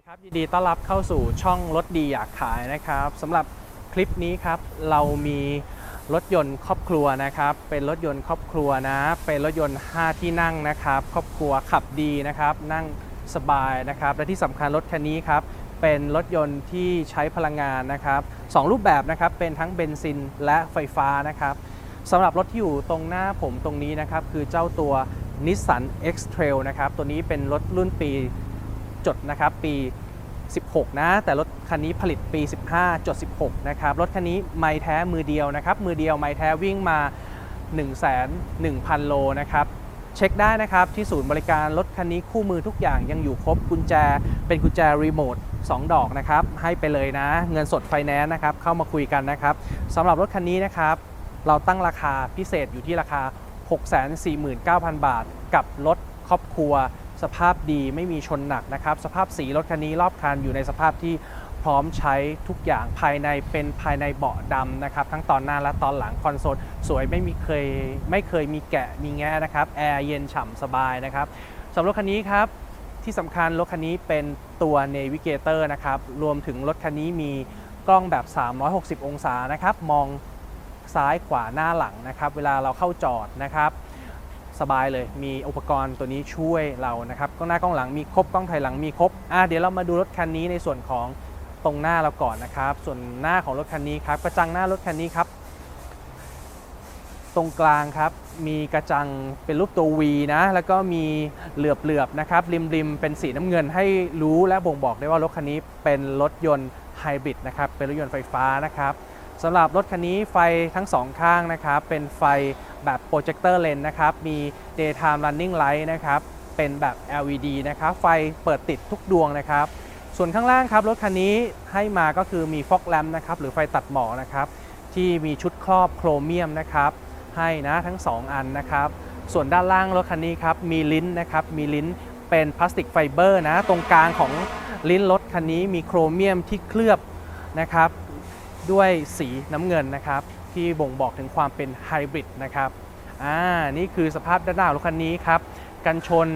ดีครับยินดีต้อนรับเข้าสู่ช่องรถดีอยากขายนะครับสำหรับคลิปนี้ครับเรามีรถยนต์ครอบครัวนะครับ เป็นรถยนต์ครอบครัวนะ เป็นรถยนต์ 5 ที่นั่งนะครับ ครอบครัวขับดีนะครับ นั่งสบายนะครับ และที่สำคัญรถคันนี้ครับ เป็นรถยนต์ที่ใช้พลังงานนะครับสองรูปแบบนะครับ เป็นทั้งเบนซินและไฟฟ้านะครับสำหรับรถที่อยู่ตรงหน้าผมตรงนี้นะครับ คือเจ้าตัว Nissan X-Trail นะครับ ตัวนี้เป็นรถรุ่นปี จดนะครับปี 16 นะ แต่รถคันนี้ผลิตปี 15 จด 16 นะครับ รถคันนี้ไม่แท้มือเดียวนะครับ มือเดียวไม่แท้วิ่งมา 1 1 0 0 0 โลนะครับ เช็คได้นะครับที่ศูนย์บริการรถคันนี้คู่มือทุกอย่างยังอยู่ครบกุญแจ เป็นกุญแจรีโมท2 ดอกนะครับ ให้ไปเลยนะ เงินสดไฟแนนซ์นะครับ เข้ามาคุยกันนะครับสำหรับรถคันนี้นะครับ เราตั้งราคาพิเศษอยู่ที่ราคา 649,000 บาท กับรถครอบครัว สภาพดีไม่มีชนหนักนะครับ สภาพสีรถคันนี้รอบคันอยู่ในสภาพที่พร้อมใช้ทุกอย่างภายในเป็นภายในเบาะดำนะครับ ทั้งตอนหน้าและตอนหลังคอนโซลสวยไม่มีเคยไม่เคยมีแกะมีแง่นะครับแอร์เย็นฉ่ำสบายนะครับสำหรับรถคันนี้ครับที่สำคัญรถคันนี้เป็นตัว Navigator นะครับ รวมถึงรถคันนี้มีกล้องแบบ 360 องศานะครับ มองซ้ายขวาหน้าหลังนะครับ เวลาเราเข้าจอดนะครับ สบายเลย มีอุปกรณ์ตัวนี้ช่วยเรานะครับกล้องหน้ากล้องหลังมีครบกล้องถอยหลังมีครบอะเดี๋ยวเรามาดูรถคันนี้ในส่วนของตรงหน้าเราก่อนนะครับ ส่วนหน้าของรถคันนี้ครับกระจังหน้ารถคันนี้ครับ ตรงกลางครับมีกระจังเป็นรูปตัว V นะ แล้วก็มีเหลือบๆนะครับริมๆเป็นสีน้ำเงินให้รู้และบ่งบอกได้ว่ารถคันนี้เป็นรถยนต์ไฮบริดนะครับเป็นรถยนต์ไฟฟ้านะครับ สำหรับรถคันนี้ไฟทั้งสองข้างนะครับเป็นไฟแบบโปรเจคเตอร์เลนนะครับ มี daytime running light นะครับ เป็นแบบ LED นะครับ ไฟเปิดติดทุกดวงนะครับ ส่วนข้างล่างครับ รถคันนี้ให้มาก็คือมีฟอกแลมนะครับ หรือไฟตัดหมอกนะครับ ที่มีชุดครอบโครเมียมนะครับ ให้นะทั้ง 2 อันนะครับ ส่วนด้านล่างรถคันนี้ครับ มีลิ้นนะครับ มีลิ้นเป็นพลาสติกไฟเบอร์นะ ตรงกลางของลิ้นรถคันนี้มีโครเมียมที่เคลือบนะครับ ด้วยสีน้ำเงินนะครับ ที่บ่งบอกถึงความเป็นไฮบริดนะครับอ่านี่คือสภาพด้านหน้ารถคันนี้ครับกันชน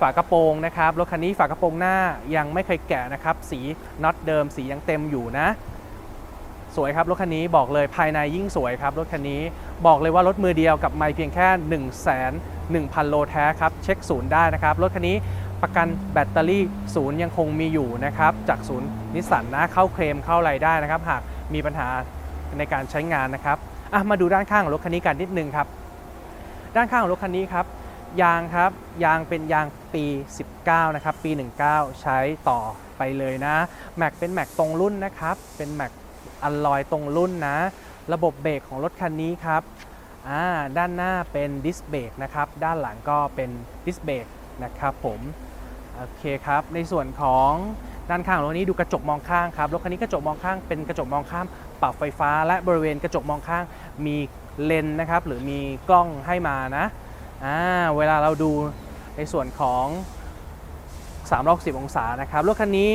ฝากระโปรงนะครับรถคันนี้ฝากระโปรงหน้ายังไม่เคยแกะนะครับ สีน็อตเดิมสียังเต็มอยู่นะ สวยครับรถคันนี้บอกเลยภายในยิ่งสวยครับรถคันนี้บอกเลยว่ารถมือเดียวกับไม่เพียงแค่ 1 1 0 0 0 0โลแท้ครับ เช็คศูนย์ได้นะครับ รถคันนี้ประกันแบตเตอรี่ศูนย์ยังคงมีอยู่นะครับ จากศูนย์นิสสันนะเข้าเคลมเข้าอะไรได้นะครับ หาก มีปัญหาในการใช้งานนะครับอะมาดูด้านข้างของรถคันนี้กันนิดนึงครับ ด้านข้างของรถคันนี้ครับ ยางครับยางเป็นยางปี 19 นะครับ ปี 19 ใช้ต่อไปเลยนะ แม็กเป็นแม็กตรงรุ่นนะครับ เป็นแม็กอัลลอยตรงรุ่นนะ ระบบเบรกของรถคันนี้ครับด้านหน้าเป็นดิสเบรกนะครับ ด้านหลังก็เป็นดิสเบรกนะครับผม โอเคครับ ในส่วนของ ด้านข้างรถนี้ดูกระจกมองข้างครับรถคันนี้กระจกมองข้างเป็นกระจกมองข้างปรับไฟฟ้า และบริเวณกระจกมองข้างมีเลนนะครับหรือมีกล้องให้มานะอ่าเวลาเราดูในส่วนของ360 องศานะครับรถคันนี้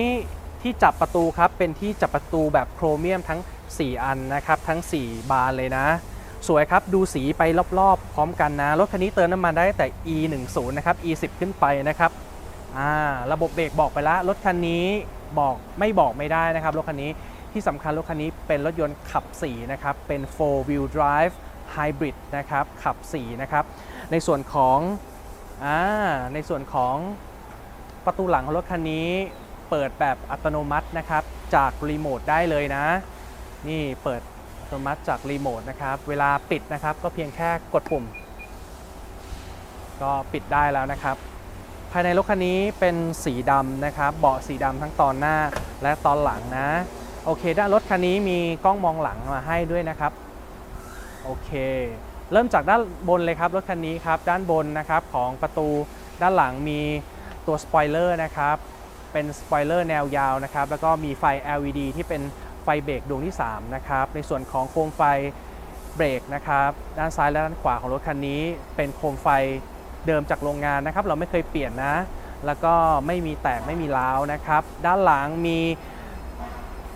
ที่จับประตูครับเป็นที่จับประตูแบบโครเมียมทั้ง 4 อันนะครับทั้ง 4 บานเลยนะ สวยครับดูสีไปรอบๆ พร้อมกันนะรถคันนี้เติมน้ำมันได้แต่ E10 นะครับ E10 ขึ้นไปนะครับ อ่าระบบเบรกบอกไปแล้วรถคันนี้บอกไม่บอกไม่ได้นะครับรถคันนี้ที่สำคัญรถคันนี้เป็นรถยนต์ขับ4นะครับเป็น4 wheel drive hybrid นะครับขับ4นะครับในส่วนของอ่าในส่วนของประตูหลังของรถคันนี้เปิดแบบอัตโนมัตินะครับจากรีโมทได้เลยนะ นี่เปิดอัตโนมัติจากรีโมทนะครับเวลาปิดนะครับก็เพียงแค่กดปุ่ม ก็ปิดได้แล้วนะครับายในรถคันนี้เป็นสีดำนะครับ เบาะสีดำทั้งตอนหน้าและตอนหลังนะ โอเค ด้านรถคันนี้มีกล้องมองหลังมาให้ด้วยนะครับ โอเค เริ่มจากด้านบนเลยครับรถคันนี้ครับ ด้านบนนะครับของประตูด้านหลังมีตัวสปอยเลอร์นะครับ เป็นสปอยเลอร์แนวยาวนะครับ แล้วก็มีไฟ LED ที่เป็นไฟเบรกดวงที่ 3 นะครับ ในส่วนของโคมไฟเบรกนะครับ ด้านซ้ายและด้านขวาของรถคันนี้ เป็นโคมไฟ เดิมจากโรงงานนะครับ เราไม่เคยเปลี่ยนนะ แล้วก็ไม่มีแตกไม่มีร้าวนะครับ ด้านหลังมี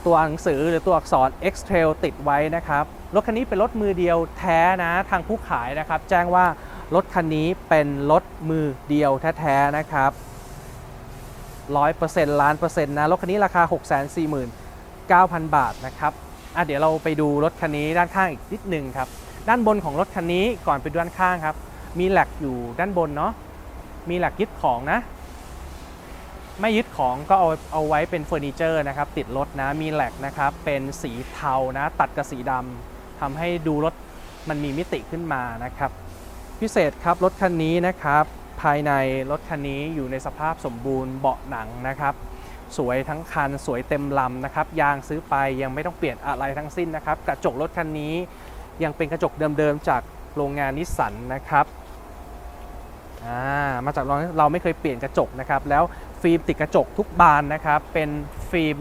ตัวหนังสือหรือตัวอักษร X Trail ติดไว้นะครับ รถคันนี้เป็นรถมือเดียวแท้นะทางผู้ขายนะครับ แจ้งว่ารถคันนี้เป็นรถมือเดียวแท้ๆนะครับ100%ล้านเปอร์เซ็นต์นะรถคันนี้ราคา 649,000 บาทนะครับอะเดี๋ยวเราไปดูรถคันนี้ด้านข้างอีกนิดนึงครับ ด้านบนของรถคันนี้ก่อนไปดูด้านข้างครับ มีแหลกอยู่ด้านบนเนาะมีแหลกยึดของนะ ไม่ยึดของก็เอาเอาไว้เป็นเฟอร์นิเจอร์นะครับ ติดรถนะ มีแหลกนะครับ เป็นสีเทานะ ตัดกับสีดำทำให้ดูรถมันมีมิติขึ้นมานะครับ พิเศษครับรถคันนี้นะครับ ภายในรถคันนี้อยู่ในสภาพสมบูรณ์เบาะหนังนะครับ สวยทั้งคันสวยเต็มลำนะครับ ยางซื้อไปยังไม่ต้องเปลี่ยนอะไรทั้งสิ้นนะครับ กระจกรถคันนี้ยังเป็นกระจกเดิมๆจาก โรงงานนิสสันนะครับามาจากเราเราไม่เคยเปลี่ยนกระจกนะครับ แล้วฟิล์มติดกระจกทุกบานนะครับ เป็นฟิล์ม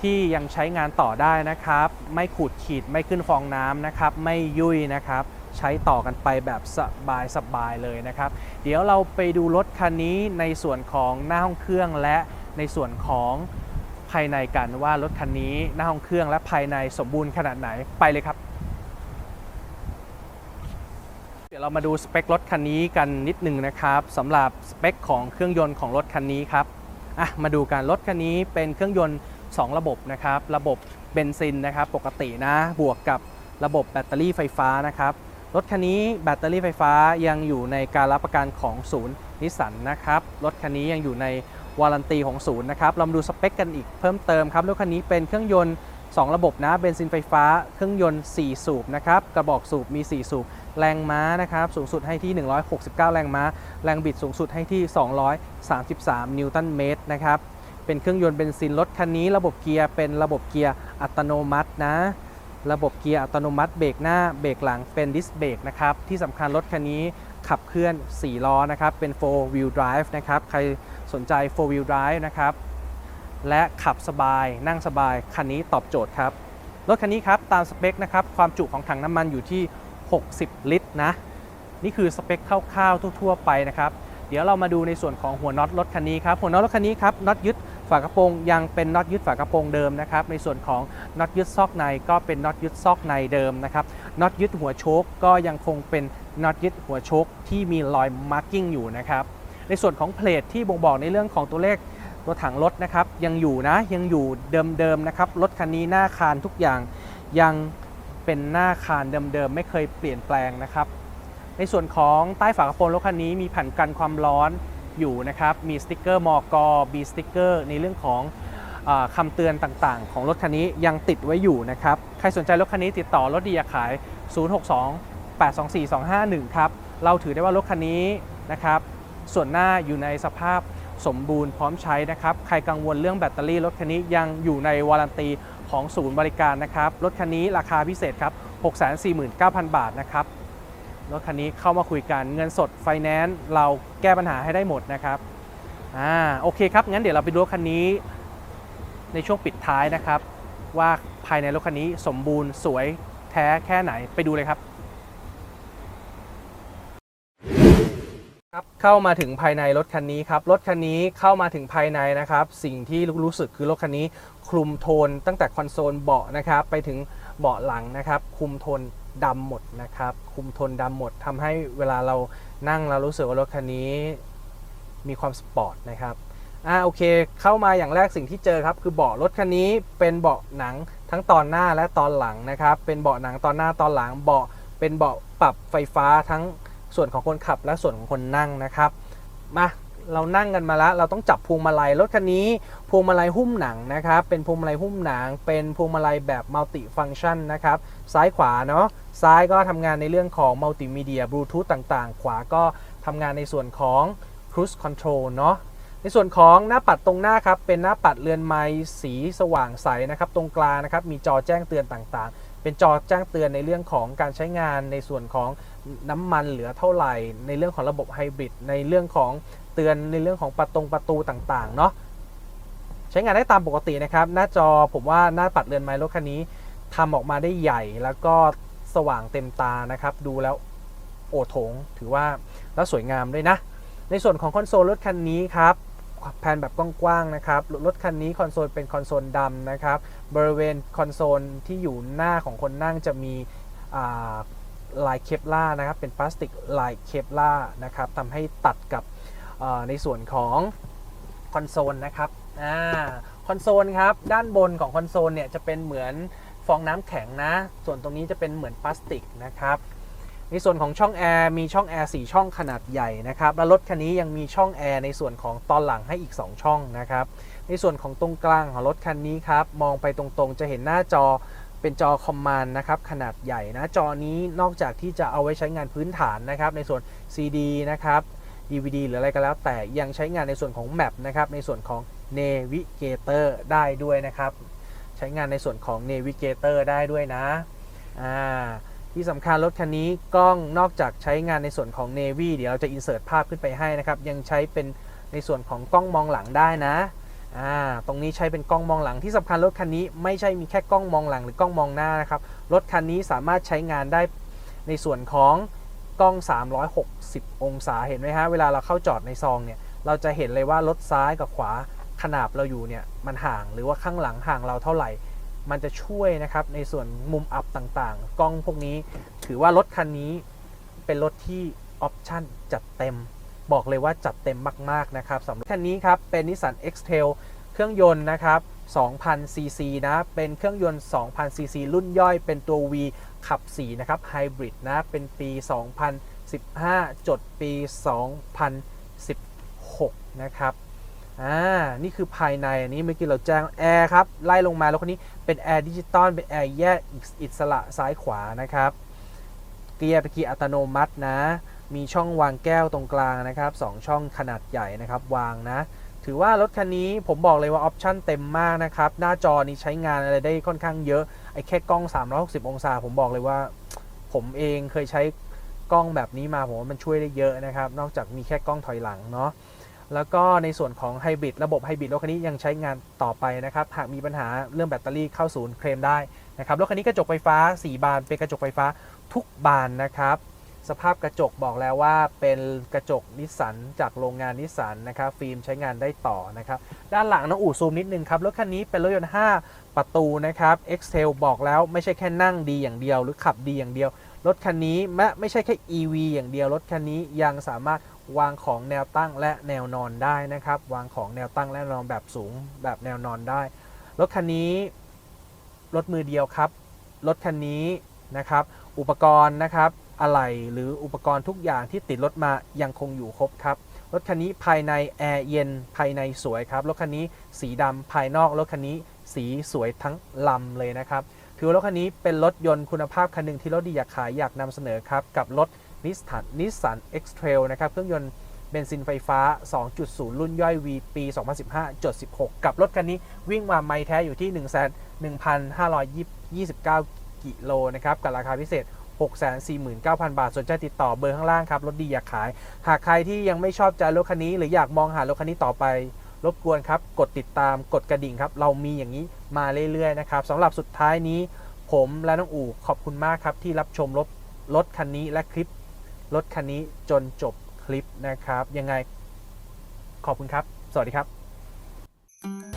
ที่ยังใช้งานต่อได้นะครับ ไม่ขูดขีดไม่ขึ้นฟองน้ำนะครับ ไม่ยุ่ยนะครับ ใช้ต่อกันไปแบบสบายสบายเลยนะครับ เดี๋ยวเราไปดูรถคันนี้ในส่วนของหน้าห้องเครื่องและในส่วนของภายในกันว่ารถคันนี้หน้าห้องเครื่องและภายในสมบูรณ์ขนาดไหนไปเลยครับ เดี๋ยวเรามาดูสเปครถคันนี้กันนิดนึงนะครับสำหรับสเปคของเครื่องยนต์ของรถคันนี้ครับอะมาดูกันรถคันนี้เป็นเครื่องยนต์ 2 ระบบนะครับ ระบบเบนซินนะครับปกตินะบวกกับระบบแบตเตอรี่ไฟฟ้านะครับรถคันนี้แบตเตอรี่ไฟฟ้ายังอยู่ในการรับประกันของศูนย์นิสสันนะครับรถคันนี้ยังอยู่ในวารันตีของศูนย์นะครับเรามาดูสเปคกันอีกเพิ่มเติมครับรถคันนี้เป็นเครื่องยนต์ 2 ระบบนะเบนซินไฟฟ้าเครื่องยนต์ 4 สูบนะครับกระบอกสูบมี 4 สูบ แรงม้านะครับสูงสุดให้ที่ 169 แรงม้า แรงบิดสูงสุดให้ที่ 233 นิวตันเมตรนะครับเป็นเครื่องยนต์เบนซินรถคันนี้ระบบเกียร์เป็นระบบเกียร์อัตโนมัตินะ ระบบเกียร์อัตโนมัติเบรกหน้าเบรกหลังเป็นดิสเบรกนะครับที่สำคัญรถคันนี้ขับเคลื่อน 4 ล้อนะครับเป็น 4 wheel drive นะครับใครสนใจ 4 wheel drive นะครับ และขับสบาย นั่งสบาย คันนี้ตอบโจทย์ครับ รถคันนี้ครับตามสเปคนะครับความจุของถังน้ำมันอยู่ที่ 60 ลิตรนะ นี่คือสเปคคร่าวๆทั่ว ๆ ไปนะครับ เดี๋ยวเรามาดูในส่วนของหัวน็อตรถคันนี้ครับหัวน็อตรถคันนี้ครับน็อตยึดฝากระโปรงยังเป็นน็อตยึดฝากระโปรงเดิมนะครับ ในส่วนของน็อตยึดซอกในก็เป็นน็อตยึดซอกในเดิมนะครับน็อตยึดหัวโชคก็ยังคงเป็นน็อตยึดหัวโชคที่มีรอยมาร์กิ้งอยู่นะครับ ในส่วนของเพลทที่บ่งบอกในเรื่องของตัวเลข ตัวถังรถนะครับยังอยู่นะยังอยู่เดิมๆนะครับรถคันนี้หน้าคานทุกอย่างยังเป็นหน้าคานเดิมๆไม่เคยเปลี่ยนแปลงนะครับ ในส่วนของใต้ฝากระโปรงรถคันนี้มีแผ่นกันความร้อนอยู่นะครับมีสติกเกอร์มอกบีสติกเกอร์ในเรื่องของอาคำเตือนต่างๆ ของรถคันนี้ยังติดไว้อยู่นะครับใครสนใจรถคันนี้ติดต่อรถดีอยาขาย 062 824 251 ครับ เราถือได้ว่ารถคันนี้นะครับ ส่วนหน้าอยู่ในสภาพ สมบูรณ์พร้อมใช้นะครับ ใครกังวลเรื่องแบตเตอรี่รถคันนี้ยังอยู่ในวารันตีของศูนย์บริการนะครับ รถคันนี้ราคาพิเศษครับ 649,000 บาทนะครับ รถคันนี้เข้ามาคุยกันเงินสดไฟแนนซ์เราแก้ปัญหาให้ได้หมดนะครับอ่าโอเคครับ งั้นเดี๋ยวเราไปดูรถคันนี้ในช่วงปิดท้ายนะครับ ว่าภายในรถคันนี้สมบูรณ์สวยแท้แค่ไหนไปดูเลยครับ ครับ เข้ามาถึงภายในรถคันนี้ครับ รถคันนี้เข้ามาถึงภายในนะครับ สิ่งที่รู้สึกคือรถคันนี้คลุมโทนตั้งแต่คอนโซลเบาะนะครับ ไปถึงเบาะหลังนะครับคลุมโทนดำหมดนะครับคลุมโทนดำหมดทำให้เวลาเรานั่งเรารู้สึกว่ารถคันนี้มีความสปอร์ตนะครับอ่าโอเค เข้ามาอย่างแรกสิ่งที่เจอครับคือเบาะรถคันนี้เป็นเบาะหนังทั้งตอนหน้าและตอนหลังนะครับ เป็นเบาะหนังตอนหน้าตอนหลังเบาะเป็นเบาะปรับไฟฟ้าทั้ง ส่วนของคนขับและส่วนของคนนั่งนะครับมาเรานั่งกันมาแล้วเราต้องจับพวงมาลัยรถคันนี้พวงมาลัยหุ้มหนังนะครับ เป็นพวงมาลัยหุ้มหนัง เป็นพวงมาลัยแบบมัลติฟัง c t ชันนะครับ ซ้ายขวาเนาะซ้ายก็ทำงานในเรื่องของมัลติมีเดียบลูทูธต่างๆ ขวาก็ทำงานในส่วนของ Cruise Control เนาะในส่วนของหน้าปัดตรงหน้าครับ เป็นหน้าปัดเรือนไม้สีสว่างใสนะครับ ตรงกลางนะครับมีจอแจ้งเตือนต่างๆ เป็นจอแจ้งเตือนในเรื่องของการใช้งานในส่วนของ น้ำมันเหลือเท่าไหร่ ในเรื่องของระบบไฮบริดในเรื่องของเตือนในเรื่องของประตงประตูต่างๆเนาะใช้งานได้ตามปกตินะครับ หน้าจอผมว่าหน้าปัดเรือนไม้รถคันนี้ทำออกมาได้ใหญ่แล้วก็สว่างเต็มตานะครับ ดูแล้วโอโถงถือว่าแล้วสวยงามด้วยนะ ในส่วนของคอนโซลรถคันนี้ครับแผนแบบกว้างๆนะครับ รถคันนี้คอนโซลเป็นคอนโซลดำนะครับ บริเวณคอนโซลที่อยู่หน้าของคนนั่งจะมีอ่า ลายเคปล่านะครับเป็นพลาสติกลายเคปล่านะครับทำให้ตัดกับในส่วนของคอนโซลนะครับอ่าคอนโซลครับด้านบนของคอนโซลเนี่ยจะเป็นเหมือนฟองน้ำแข็งนะ ส่วนตรงนี้จะเป็นเหมือนพลาสติกนะครับในส่วนของช่องแอร์มีช่องแอร์4ช่องขนาดใหญ่นะครับและรถคันนี้ยังมีช่องแอร์ในส่วนของตอนหลังให้อีก 2 ช่องนะครับในส่วนของตรงกลางของรถคันนี้ครับมองไปตรงๆ จะเห็นหน้าจอ เป็นจอคอมมานด์นะครับขนาดใหญ่นะจอนี้นอกจากที่จะเอาไว้ใช้งานพื้นฐานนะครับในส่วน CD นะครับ DVD หรืออะไรก็แล้ว แต่ยังใช้งานในส่วนของ Map นะครับในส่วนของ Navigator ได้ด้วยนะครับ ใช้งานในส่วนของ Navigator ได้ด้วยนะอ่าที่สำคัญรถคันนี้กล้องนอกจากใช้งานในส่วนของ Navy เดี๋ยวเราจะ insert ภาพขึ้นไปให้นะครับยังใช้เป็นในส่วนของกล้องมองหลังได้นะ อ่าตรงนี้ใช้เป็นกล้องมองหลังที่สำคัญรถคันนี้ไม่ใช่มีแค่กล้องมองหลังหรือกล้องมองหน้านะครับ รถคันนี้สามารถใช้งานได้ในส่วนของกล้อง 360 องศาเห็นไหมฮะ เวลาเราเข้าจอดในซองเนี่ย เราจะเห็นเลยว่ารถซ้ายกับขวาขนาบเราอยู่เนี่ย มันห่างหรือว่าข้างหลังห่างเราเท่าไหร่ มันจะช่วยนะครับในส่วนมุมอัพต่างๆ กล้องพวกนี้ ถือว่ารถคันนี้เป็นรถที่ออปชั่นจัดเต็ม บอกเลยว่าจัดเต็มมากๆนะครับสำหรับคันนี้ครับเป็น Nissan X-Trail เครื่องยนต์นะครับ2,000ซีซีนะ เป็นเครื่องยนต์ 2,000ซีซีรุ่นย่อยเป็นตัว V ขับ 4 นะครับไฮบริดนะ เป็นปี 2015 จดปี 2016 นะครับ อ่า นี่คือภายในอันนี้เมื่อกี้เราแจ้งแอร์ครับ ไล่ลงมาแล้วคนนี้เป็นแอร์ดิจิตอลเป็นแอร์แยกอิสระซ้ายขวานะครับ เกียร์เป็นเกียร์อัตโนมัตินะ มีช่องวางแก้วตรงกลางนะครับ2ช่องขนาดใหญ่นะครับวางนะ ถือว่ารถคันนี้ผมบอกเลยว่าออปชั่นเต็มมากนะครับ หน้าจอนี้ใช้งานอะไรได้ค่อนข้างเยอะ ไอ้แค่กล้อง 360 องศา ผมบอกเลยว่า ผมเองเคยใช้กล้องแบบนี้มาผมว่ามันช่วยได้เยอะนะครับ นอกจากมีแค่กล้องถอยหลังเนาะแล้วก็ในส่วนของไฮบริดระบบไฮบริดรถคันนี้ยังใช้งานต่อไปนะครับ หากมีปัญหาเรื่องแบตเตอรี่เข้าศูนย์เคลมได้นะครับรถคันนี้กระจกไฟฟ้า 4 บานเป็นกระจกไฟฟ้าทุกบานนะครับ สภาพกระจกบอกแล้วว่าเป็นกระจกนิสสันจากโรงงานนิสสันนะครับฟิล์มใช้งานได้ต่อนะครับ ด้านหลังน้องอู่ซูมนิดนึงครับ รถคันนี้เป็นรถยนต์ 5 ประตูนะครับ x t a i l บอกแล้วไม่ใช่แค่นั่งดีอย่างเดียว หรือขับดีอย่างเดียว รถคันนี้ไม่ไม่ใช่แค่ EV อย่างเดียว รถคันนี้ยังสามารถวางของแนวตั้งและแนวนอนได้นะครับ วางของแนวตั้งและนอนแบบสูงแบบแนวนอนได้ รถคันนี้รถมือเดียวครับ รถคันนี้นะครับ อุปกรณ์นะครับ อะไหล่หรืออุปกรณ์ทุกอย่างที่ติดรถมายังคงอยู่ครบครับรถคันนี้ภายในแอร์เย็นภายในสวยครับรถคันนี้สีดำภายนอกรถคันนี้สีสวยทั้งลำเลยนะครับถือรถคันนี้เป็นรถยนต์คุณภาพคันหนึ่งที่รถดีอยากขายอยากนำเสนอครับกับรถนิสสันนิสสัน X-Trail นะครับเครื่องยนต์เบนซินไฟฟ้า 2.0 รุ่นย่อย V ปี 2015จด16 กับรถคันนี้วิ่งมาไมล์แท้อยู่ที่ 1,1,529 กิโลนะครับกับราคาพิเศษ 649,000 บาท สนใจติดต่อเบอร์ข้างล่างครับ รถดีอยากขาย หากใครที่ยังไม่ชอบใจรถคันนี้ หรืออยากมองหารถคันนี้ต่อไป รบกวนครับ กดติดตาม กดกระดิ่งครับ เรามีอย่างนี้มาเรื่อยๆนะครับสำหรับสุดท้ายนี้ ผมและน้องอู่ขอบคุณมากครับ ที่รับชมรถรถคันนี้และคลิปรถคันนี้จนจบคลิปนะครับ ยังไงขอบคุณครับ สวัสดีครับ